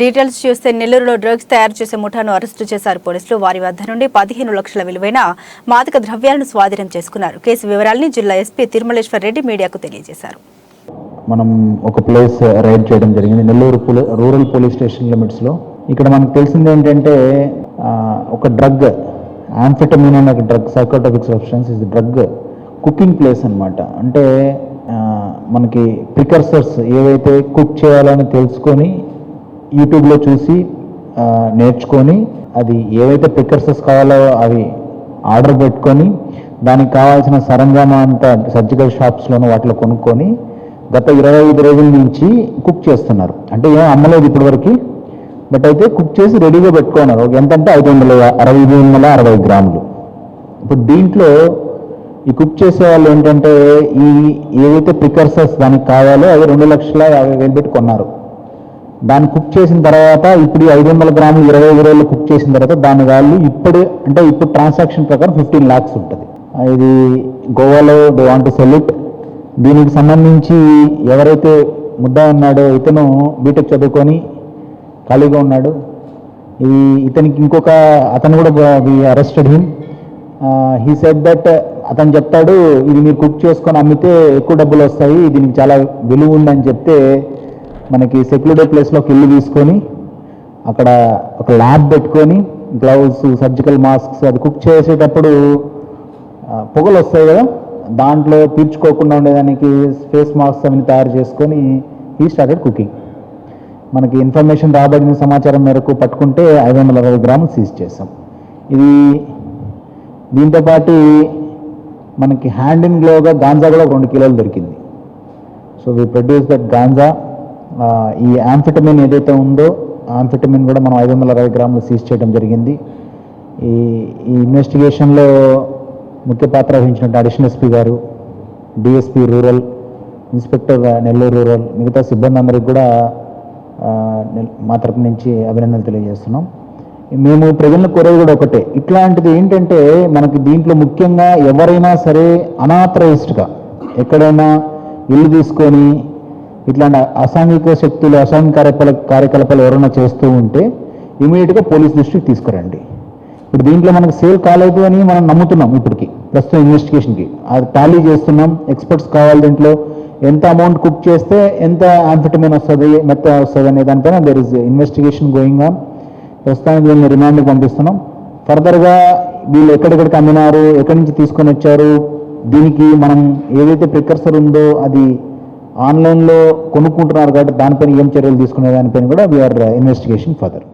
Details చూస్తే నెల్లూరులో drugs తయారు చేసే ముఠాను అరెస్టు చేశారు పోలీసులు. వారి వద్ద నుండి పదిహేను లక్షల విలువైన మాదక ద్రవ్యాలను స్వాధీనం చేసుకున్నారు. కేసు వివరాల్ని జిల్లా ఎస్పీ తిరుమలేశ్వర్ రెడ్డి మీడియాకు తెలియజేశారు. మనం ఒక ప్లేస్ రైడ్ చేయడం జరిగింది. నెల్లూరు పోలీ రూరల్ పోలీస్ స్టేషన్ లిమిట్స్లో ఇక్కడ మనకు తెలిసింది ఏంటంటే ఒక డ్రగ్ ఆంఫిటమిన్ అనే ఒక డ్రగ్ సైకోటాపిక్ సబ్స్టెన్స్ ఇది డ్రగ్ కుకింగ్ ప్లేస్ అనమాట అంటే మనకి ప్రికర్సర్స్ ఏవైతే కుక్ చేయాలని తెలుసుకొని యూట్యూబ్లో చూసి నేర్చుకొని అది ఏవైతే ప్రికర్సర్స్ కావాలో అవి ఆర్డర్ పెట్టుకొని దానికి కావాల్సిన సరంజామా అంతా సర్జికల్ షాప్స్లోనూ వాటిలో కొనుక్కొని గత ఇరవై ఐదు రోజుల నుంచి కుక్ చేస్తున్నారు. అంటే ఏం అమ్మలేదు ఇప్పటివరకు బట్ అయితే కుక్ చేసి రెడీగా పెట్టుకున్నారు. ఎంతంటే ఐదు వందల అరవై ఐదు వందల అరవై గ్రాములు. ఇప్పుడు దీంట్లో ఈ కుక్ చేసే వాళ్ళు ఏంటంటే ఈ ఏవైతే ప్రికర్సర్స్ దానికి కావాలో అవి రెండు లక్షల యాభై వేలు పెట్టి కొన్నారు. దాన్ని కుక్ చేసిన తర్వాత ఇప్పుడు ఐదు వందల గ్రాములు ఇరవై ఐదు రోజులు కుక్ చేసిన తర్వాత దాని వాల్యూ ఇప్పుడు అంటే ఇప్పుడు ట్రాన్సాక్షన్ ప్రకారం ఫిఫ్టీన్ ల్యాక్స్ ఉంటుంది. ఇది గోవాలో they want to sell it దీనికి సంబంధించి ఎవరైతే ముద్ద ఉన్నాడో ఇతను బీటెక్ చదువుకొని ఖాళీగా ఉన్నాడు. ఇది ఇతనికి ఇంకొక అతను కూడా arrested him he said that అతను చెప్తాడు ఇది మీరు కుక్ చేసుకొని అమ్మితే ఎక్కువ డబ్బులు వస్తాయి దీనికి చాలా విలువ ఉందని చెప్తే మనకి సెక్యూర్డ్ ప్లేస్లో ఒక ఇల్లు తీసుకొని అక్కడ ఒక ల్యాబ్ పెట్టుకొని గ్లౌస్ సర్జికల్ మాస్క్స్ అది కుక్ చేసేటప్పుడు పొగలు వస్తాయి కదా దాంట్లో పీల్చుకోకుండా ఉండేదానికి ఫేస్ మాస్క్స్ అవన్నీ తయారు చేసుకొని ఈ స్టార్టెడ్ కుకింగ్ మనకి ఇన్ఫర్మేషన్ రాబడిన సమాచారం మేరకు పట్టుకుంటే ఐదు వందల అరవై గ్రాములు సీజ్ చేసాం ఇది దీంతోపాటు మనకి హ్యాండ్ ఇన్ గ్లోగా గాంజా కూడా రెండు కిలోలు దొరికింది. So we produce that ganja. ఈ యాంఫిటమిన్ ఏదైతే ఉందో ఆంఫిటమిన్ కూడా మనం ఐదు వందల అరవై గ్రాములు సీజ్ చేయడం జరిగింది. ఈ ఈ ఇన్వెస్టిగేషన్లో ముఖ్య పాత్ర వహించినట్టు అడిషనల్ ఎస్పీ గారు DSP rural inspector Nellore rural మిగతా సిబ్బంది అందరికి కూడా మా తరపు నుంచి అభినందనలు తెలియజేస్తున్నాం. మేము ప్రజలను కోరేది కూడా ఒకటే ఇట్లాంటిది ఏంటంటే మనకి దీంట్లో ముఖ్యంగా ఎవరైనా సరే అనాథరైజ్డ్గా ఎక్కడైనా ఇల్లు తీసుకొని ఇట్లాంటి అసాంఘిక శక్తులు అసాంఘిక కార్యకల కార్యకలాపాలు ఎవరైనా చేస్తూ ఉంటే ఇమీడియట్గా పోలీస్ దృష్టికి తీసుకురండి. ఇప్పుడు దీంట్లో మనకు సేల్ కాలేదు అని మనం నమ్ముతున్నాం ఇప్పటికి ప్రస్తుతం ఇన్వెస్టిగేషన్కి. అది టాలీ చేస్తున్నాం ఎక్స్పర్ట్స్ కావాలి దీంట్లో. ఎంత అమౌంట్ కుక్ చేస్తే ఎంత ఆంఫిటమిన్ వస్తుంది మెత్త వస్తుంది అనే దానిపైన there is investigation going on ప్రస్తుతానికి వీళ్ళని రిమాండ్కి పంపిస్తున్నాం. ఫర్దర్గా వీళ్ళు ఎక్కడెక్కడికి అమ్మినారు ఎక్కడి నుంచి తీసుకొని వచ్చారు దీనికి మనం ఏదైతే ప్రికర్సర్ ఉందో అది ఆన్లైన్లో కొనుక్కుంటున్నారు కాబట్టి దానిపైన ఏం చర్యలు తీసుకునే దానిపైన కూడా వీఆర్ ఇన్వెస్టిగేషన్ ఫర్దర్